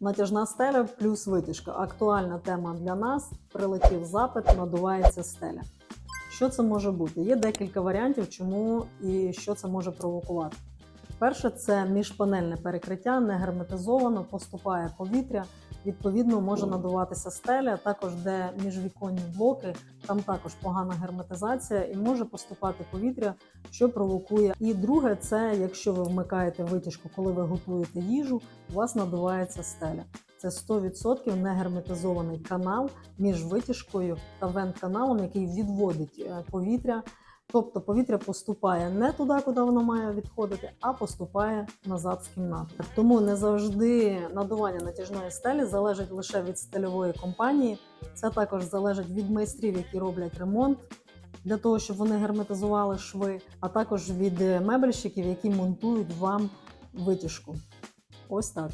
Натяжна стеля плюс витяжка. Актуальна тема для нас. Прилетів запит, надувається стеля. Що це може бути? Є декілька варіантів, чому і що це може провокувати. Перше, це міжпанельне перекриття, не герметизовано, поступає повітря. Відповідно, може надуватися стеля, також де міжвіконні блоки, там також погана герметизація і може поступати повітря, що провокує. І друге, це якщо ви вмикаєте витяжку, коли ви готуєте їжу, у вас надувається стеля. Це 100% не герметизований канал між витяжкою та вент-каналом, який відводить е, повітря. Тобто повітря поступає не туди, куди воно має відходити, а поступає назад з кімнати. Тому не завжди надування натяжної стелі залежить лише від стельової компанії. Це також залежить від майстрів, які роблять ремонт для того, щоб вони герметизували шви, а також від мебельщиків, які монтують вам витяжку. Ось так.